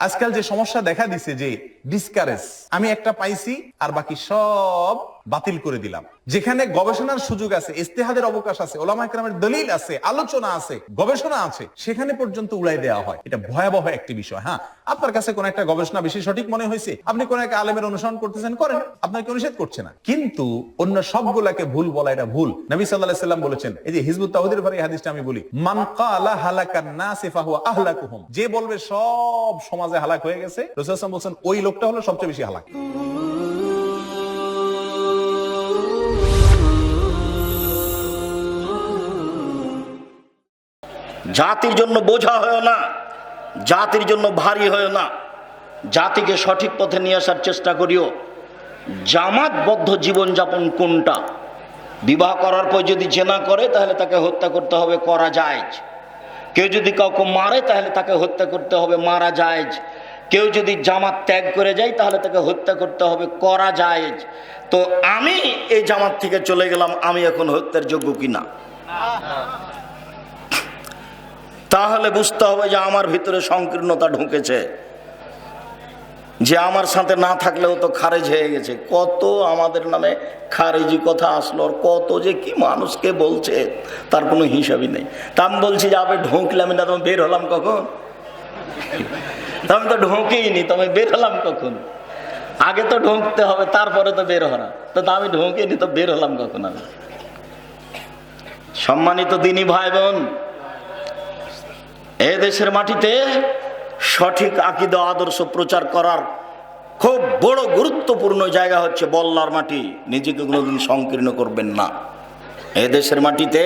আজকাল যে সমস্যা দেখা দিছে যে ডিসকারেজ আমি একটা পাইছি আর বাকি সব বাতিল করে দিলাম। যেখানে গবেষণার সুযোগ আছে, ইস্তেহাদের অবকাশ আছে, ওলামা একরামের দলিল আছে, আলোচনা আছে, গবেষণা আছে, সেখানে পর্যন্ত উড়াই দেওয়া হয়। এটা ভয়াবহ একটি বিষয় হ্যাঁ? আপনার কাছে কোন একটা গবেষণা বেশি সঠিক মনে হয়েছে? আপনি কোন একটা আলেমের অনুসরণ করতেছেন, করেন। আপনাকে নিষেধ করছে না। কিন্তু অন্য সবগুলাকে ভুল বলা এটা ভুল। নবী সাল্লাল্লাহু সাল্লাম বলেছেন, এই যে হিজবুত তাওহীদের পরে এই হাদিসটা আমি বলি, মান ক্বালা হালাকান নাসি ফাহুয়া আহলাকুহুম। যে বলবে সব সমাজে হালাক হয়ে গেছে, রাসূল বলছেন, ওই লোকটা হলো সবচেয়ে বেশি হালাক। জাতির জন্য বোঝা হয় না, জাতির জন্য ভারী হয় না। জাতিকে সঠিক পথে নিয়ে আসার চেষ্টা করিও। জামাতবদ্ধ জীবনযাপন কোনটা? বিবাহ করার পর যদি জেনা করে, তাহলে তাকে হত্যা করতে হবে, করা যায় কেউ যদি কাউকে মারে, তাহলে তাকে হত্যা করতে হবে, মারা যায় কেউ যদি জামাত ত্যাগ করে যায়, তাহলে তাকে হত্যা করতে হবে, করা যায় তো আমি এই জামাত থেকে চলে গেলাম, আমি এখন হত্যার যোগ্য কিনা? তাহলে বুঝতে হবে যে আমার ভিতরে সংকীর্ণতা ঢুকেছে। যে আমার সাথে না থাকলেও তো খারেজ হয়ে গেছে। কত আমাদের নামে খারেজি কথা আসলো আর কত যে কি মানুষকে বলছে, তার কোনো হিসাবই নেই। তা আমি বলছি যে, আবে ঢুকলাম না তুমি বের হলাম কখন? আমি তো ঢুকেই নি তুমি বের হলাম কখন? আগে তো ঢুকতে হবে, তারপরে তো বের তো তা আমি ঢুকিনি, তো বের হলাম কখন আমি? সম্মানিত দিনী ভাই বোন এ দেশের মাটিতে সঠিক আকিদ, আদর্শ প্রচার করার খুব বড় গুরুত্বপূর্ণ জায়গা হচ্ছে বল্লার মাটি। নিজেকে কোনোদিন সংকীর্ণ করবেন না। এ দেশের মাটিতে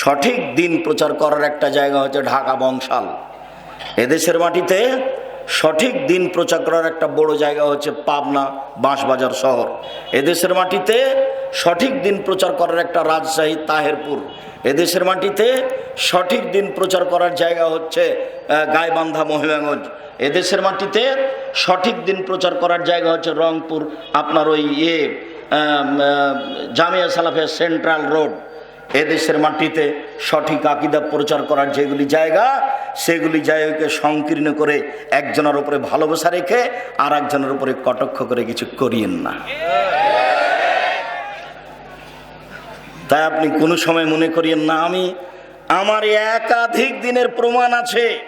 সঠিক দিন প্রচার করার একটা জায়গা হচ্ছে ঢাকা বংশাল। এদেশের মাটিতে সঠিক দিন প্রচার করার একটা বড় জায়গা হচ্ছে পাবনা বাঁশবাজার শহর। এদেশের মাটিতে সঠিক দিন প্রচার করার একটা রাজশাহী তাহেরপুর। এদেশের মাটিতে সঠিক দিন প্রচার করার জায়গা হচ্ছে আহ, গাইবান্ধা মহিমাগঞ্জ এদেশের মাটিতে সঠিক দিন প্রচার করার জায়গা হচ্ছে রংপুর আপনার ওই ইয়ে জামিয়া সালাফিয়া সেন্ট্রাল রোড। এদেশের মাটিতে সঠিক আকিদা প্রচার করার যেগুলি জায়গা সেগুলি জায়গাকে সংকীর্ণ করে একজনের উপরে ভালোবাসা রেখে আর একজনের উপরে কটাক্ষ করে কিছু করিয়েন না। তাই আপনি কোনো সময় মনে করিয়েন না আমি আমার একাধিক দিনের প্রমাণ আছে।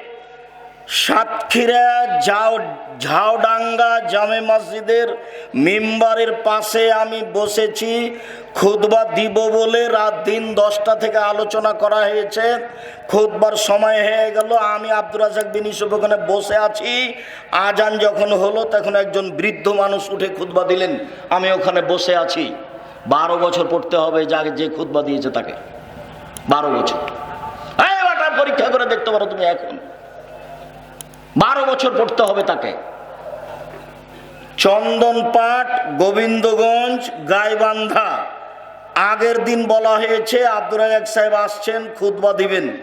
সাতক্ষীরা যাও ঝাউডাঙ্গা জামে মসজিদের মেম্বারের পাশে আমি বসেছি। খুদবা দিব বলে রাত দিন দশটা থেকে আলোচনা করা হয়েছে। খুদবার সময় হয়ে গেল, আমি আব্দুর রাজাক বিন ইসুফ ওখানে বসে আছি। আজান যখন হলো, তখন একজন বৃদ্ধ মানুষ উঠে খুদবা দিলেন। আমি ওখানে বসে আছি। বারো বছর পড়তে হবে যাকে যে খুদবা দিয়েছে তাকে। বারো বছর। পরীক্ষা করে দেখতে পারো তুমি এখন। বারো বছর পড়তে হবে তাকে। চন্দনপাট গোবিন্দগঞ্জ, গাইবান্ধা। আগের দিন বলা হয়েছে, আব্দুর রাজাক সাহেব আসছেন, খুতবা দিবেন।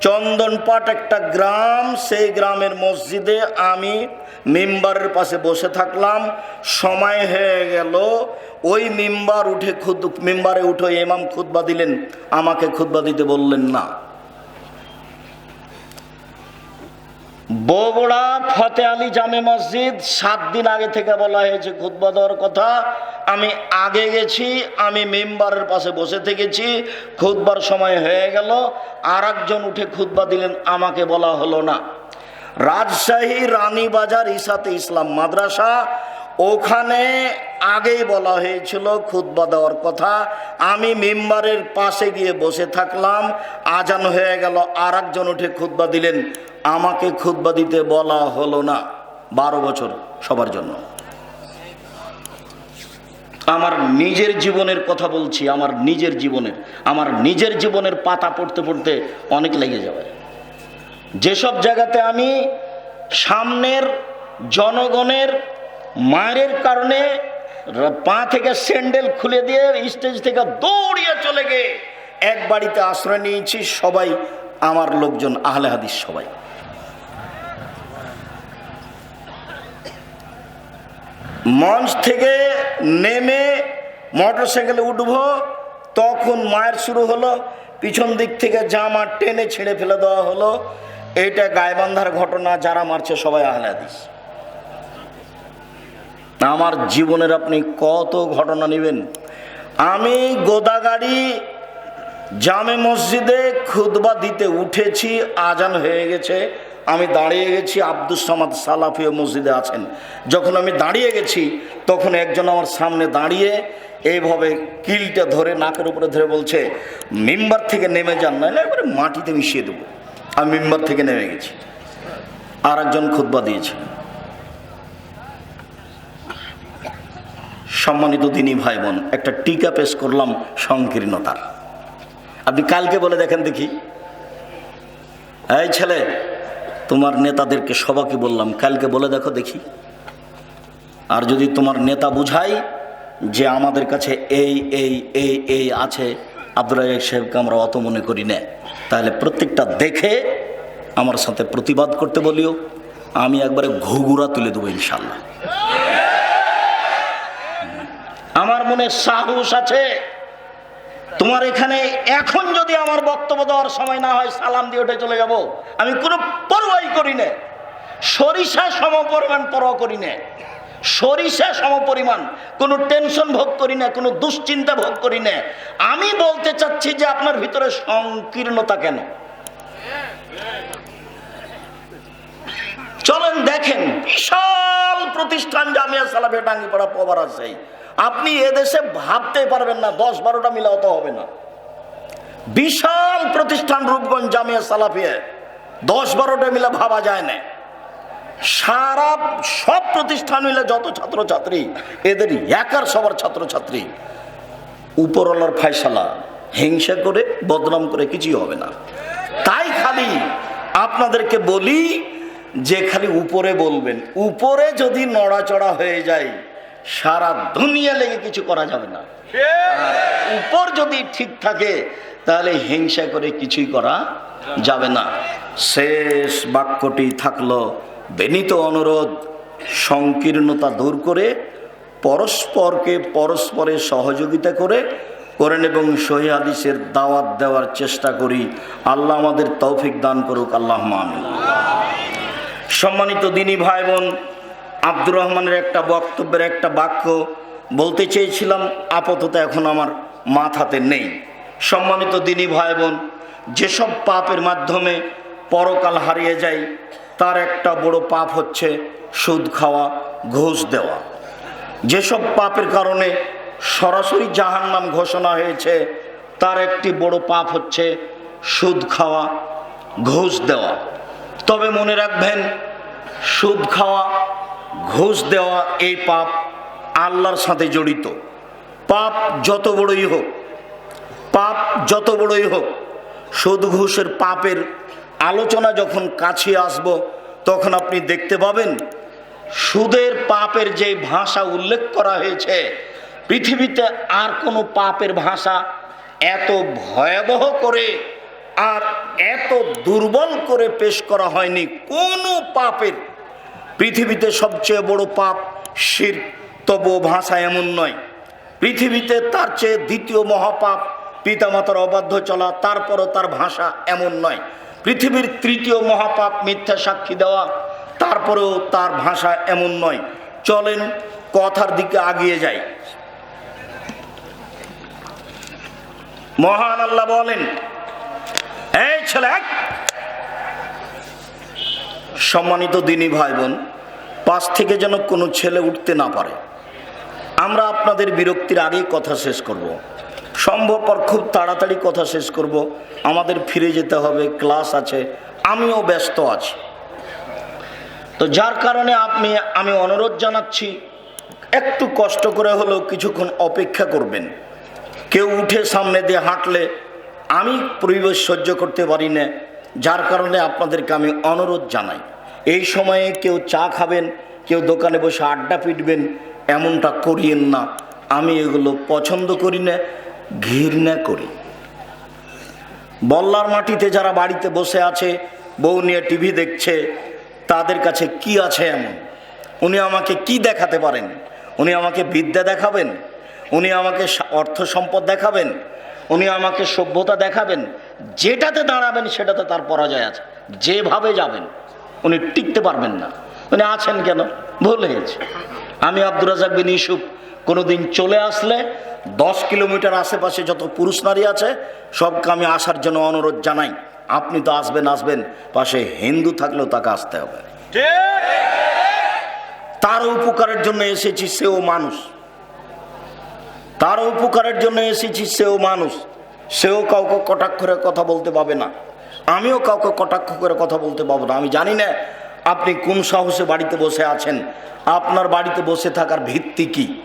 চন্দনপাট একটা গ্রাম, সেই গ্রামের মসজিদে আমি মেম্বারের পাশে বসে থাকলাম। সময় হয়ে গেল। ওই মেম্বার উঠে খুদ মেম্বারে উঠে এমাম খুতবা দিলেন। আমাকে খুতবা দিতে বললেন না। বগুড়া ফতে আলী জামে মসজিদ সাত দিন আগে থেকে বলা হয়েছে খুতবা দেওয়ার কথা। আমি আগে গেছি, আমি মেম্বারের পাশে বসে থেকেছি, খুতবার সময় হয়ে গেল আর উঠে খুতবা দিলেন, আমাকে বলা হলো না। রাজশাহী রানীবাজার ইসাতে ইসলাম মাদ্রাসা ওখানে আগেই বলা হয়েছিল খুতবা দেওয়ার কথা। আমি মেম্বারের পাশে গিয়ে বসে থাকলাম। আজান হয়ে গেল আর একজন উঠে খুতবা দিলেন। আমাকে খুতবা দিতে বলা হলো না। বারো বছর সবার জন্য। আমার নিজের জীবনের কথা বলছি, আমার নিজের জীবনের। আমার নিজের জীবনের পাতা পড়তে পড়তে অনেক লেগে যাবে। যেসব জায়গাতে আমি সামনের জনগণের মায়ের কারণে পা থেকে স্যান্ডেল খুলে দিয়ে স্টেজ থেকে দৌড়িয়ে চলে গিয়ে এক বাড়িতে আশ্রয় নিয়েছি সবাই, আমার লোকজন, আহলে হাদিস সবাই। মঞ্চ থেকে নেমে মোটর সাইকেলে উঠবো, তখন মায়ের শুরু হলো, পিছন দিক থেকে জামা টেনে ছেড়ে ফেলে দেওয়া হলো। এইটা গায়বান্ধার ঘটনা, যারা মারছে সবাই আহলে হাদিস। আমার জীবনের আপনি কত ঘটনা নেবেন? আমি গোদাগাড়ি জামে মসজিদে খুদবা দিতে উঠেছি, আজান হয়ে গেছে, আমি দাঁড়িয়ে গেছি আব্দুল সামাদ সালাফিও মসজিদে আছেন। যখন আমি দাঁড়িয়ে গেছি, তখন একজন আমার সামনে দাঁড়িয়ে এইভাবে কিলটা ধরে নাকের উপরে ধরে বলছে, মেম্বার থেকে নেমে যান না একবারে মাটিতে মিশিয়ে দেবো। আমি মেম্বার থেকে নেমে গেছি। আর একজন খুদবা দিয়েছে। সম্মানিত দিনী ভাই বোন একটা টিকা পেশ করলাম সংকীর্ণতার। আপনি কালকে বলে দেখেন দেখি। এই ছেলে, তোমার নেতাদেরকে সবাকে বললাম, কালকে বলে দেখো দেখি। আর যদি তোমার নেতা বুঝাই যে আমাদের কাছে এই এই এই এই আছে আব্দুল রাজাক সাহেবকে আমরা অত মনে করি না। তাহলে প্রত্যেকটা দেখে আমার সাথে প্রতিবাদ করতে বলিও। আমি একবারে ঘুঘুরা তুলে দেবো ইনশাল্লাহ মনে সাহস আছে। তোমার এখানে এখন যদি আমার বক্তব্য দেওয়ার সময় না হয়, সালাম দিয়ে উঠে চলে যাব। আমি কোনো পরোয়াই করি না। সরিষা সম পরিমাণ পরোয়া করি না। সরিষা সম পরিমাণ কোনো টেনশন ভোগ করি না, কোনো দুশ্চিন্তা ভোগ করি না। আমি বলতে চাচ্ছি যে আপনার ভিতরে সংকীর্ণতা কেন? চলেন দেখেন, বিশাল প্রতিষ্ঠান জামিয়া সালাফে টাঙ্গিপাড়া পবার আছে। আপনি এদেশে ভাবতে পারবেন না, দশ বারোটা মিলে অত হবে না। বিশাল প্রতিষ্ঠান রূপগঞ্জ জামিয়া সালাফিয়া, দশ বারোটা মিলে ভাবা যায় না। সারা সব প্রতিষ্ঠান মিলে যত ছাত্রছাত্রী, এদের একার সবার ছাত্রছাত্রী। উপরওয়ালার ফায়সালা, হিংসা করে, বদনাম করে কিছুই হবে না। তাই খালি আপনাদেরকে বলি, যে খালি উপরে বলবেন, উপরে যদি নড়াচড়া হয়ে যায় সারা দুনিয়া লেগে কিছু করা যাবে না। আর উপর যদি ঠিক থাকে তাহলে হিংসা করে কিছুই করা যাবে না। শেষ বাক্যটি থাকল বেনিত অনুরোধ সংকীর্ণতা দূর করে পরস্পরকে পরস্পরের সহযোগিতা করে করেন এবং সহি হাদিসের দাওয়াত দেওয়ার চেষ্টা করি। আল্লাহ আমাদের তৌফিক দান করুক। আল্লাহ আমিন। সম্মানিত দিনী ভাই বোন আব্দুর রহমানের একটা বক্তব্যের একটা বাক্য বলতে চেয়েছিলাম, আপাতত এখন আমার মাথাতে নেই। সম্মানিত দিনী ভাই বোন, যেসব পাপের মাধ্যমে পরকাল হারিয়ে যায়, তার একটা বড় পাপ হচ্ছে সুদ খাওয়া, ঘুষ দেওয়া। যেসব পাপের কারণে সরাসরি জাহান্নাম ঘোষণা হয়েছে, তার একটি বড় পাপ হচ্ছে সুদ খাওয়া, ঘুষ দেওয়া। তবে মনে রাখবেন, সুদ খাওয়া ঘুষ দেওয়া এই পাপ আল্লাহর সাথে জড়িত। পাপ যত বড়ই হোক, পাপ যত বড়ই হোক সুদ ঘুষের পাপের আলোচনা যখন কাছে আসব, তখন আপনি দেখতে পাবেন, সুদের পাপের যে ভাষা উল্লেখ করা হয়েছে, পৃথিবীতে আর কোনো পাপের ভাষা এত ভয়াবহ করে আর এত দুর্বল করে পেশ করা হয়নি। কোনো পাপের পৃথিবীতে সবচেয়ে বড় পাপ, শির। তব ভাষা এমন নয়। পৃথিবীতে তার চেয়ে দ্বিতীয় মহাপাপ, পিতামাতার অবাধ্য চলা, তারপরও তার ভাষা এমন নয়। পৃথিবীর তৃতীয় মহাপাপ, মিথ্যা সাক্ষী দেওয়া, তারপরেও তার ভাষা এমন নয়। চলেন, কথার দিকে আগিয়ে যাই। মহান আল্লাহ বলেন, এই ছেলে! সম্মানিত দিনী ভাই বোন পাশ থেকে যেন কোনো ছেলে উঠতে না পারে আমরা আপনাদের বিরক্তির আগেই কথা শেষ করব। সম্ভবপর খুব তাড়াতাড়ি কথা শেষ করব। আমাদের ফিরে যেতে হবে, ক্লাস আছে, আমিও ব্যস্ত আছি তো যার কারণে আপনি, আমি অনুরোধ জানাচ্ছি, একটু কষ্ট করে হলেও কিছুক্ষণ অপেক্ষা করবেন কেউ উঠে সামনে দিয়ে হাঁটলে আমি পরিবেশ সহ্য করতে পারি না, যার কারণে আপনাদেরকে আমি অনুরোধ জানাই এই সময়ে কেউ চা খাবেন, কেউ দোকানে বসে আড্ডা পিটবেন, এমনটা করিয়েন না। আমি এগুলো পছন্দ করি না, ঘৃণা করি। বল্লার মাটিতে যারা বাড়িতে বসে আছে, বউ নিয়ে টিভি দেখছে, তাদের কাছে কি আছে এমন? উনি আমাকে কি দেখাতে পারেন? উনি আমাকে বিদ্যা দেখাবেন? উনি আমাকে অর্থ সম্পদ দেখাবেন? উনি আমাকে সভ্যতা দেখাবেন? যেটাতে দাঁড়াবেন সেটাতে তার পরাজয় আছে। যেভাবে যাবেন। উনি টিকতে পারবেন না। উনি আছেন কেন? ভুল হয়েছে। আমি আব্দুর রাজাক বিন ইউসুফ কোনোদিন চলে আসলে দশ কিলোমিটার আশেপাশে যত পুরুষ নারী আছে, সবকে আমি আসার জন্য অনুরোধ জানাই। আপনি তো আসবেন আসবেন। পাশে হিন্দু থাকলেও তাকে আসতে হবে। তার উপকারের জন্য এসেছি সেও মানুষ। তার উপকারের জন্য এসেছি সেও মানুষ। সেও কাউকে কটাক্ষরে কথা বলতে পাবে না। আমিও কাউকে কটাক্ষ করে কথা বলতে পাবো না। আমি জানি না আপনি কোন সাহসে বাড়িতে বসে আছেন। আপনার বাড়িতে বসে থাকার ভিত্তি কি?